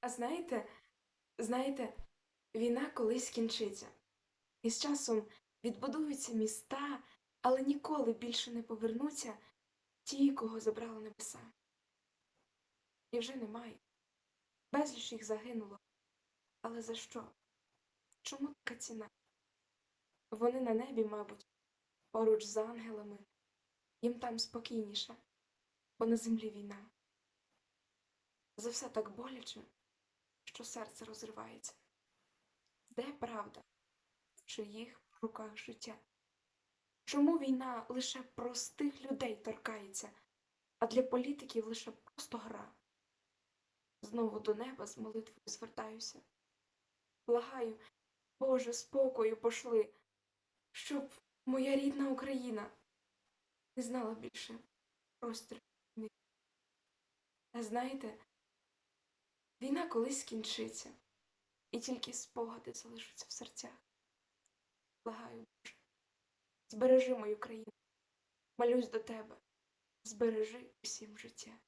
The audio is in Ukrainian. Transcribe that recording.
А знаєте, знаєте, війна колись кінчиться. І з часом відбудуються міста, але ніколи більше не повернуться ті, кого забрали небеса. І вже немає. Безліч їх загинуло. Але за що? Чому така ціна? Вони на небі, мабуть, поруч з ангелами. Їм там спокійніше, бо на землі війна. За все так боляче, що серце розривається. Де правда? В чиїх руках життя? Чому війна лише простих людей торкається, а для політиків лише просто гра? Знову до неба з молитвою звертаюся. Благаю, Боже, спокою пошли, щоб моя рідна Україна не знала більше прострілів. А знаєте, війна колись скінчиться, і тільки спогади залишаться в серцях. Благаю, Боже, збережи мою країну, молюсь до тебе, збережи усім життя.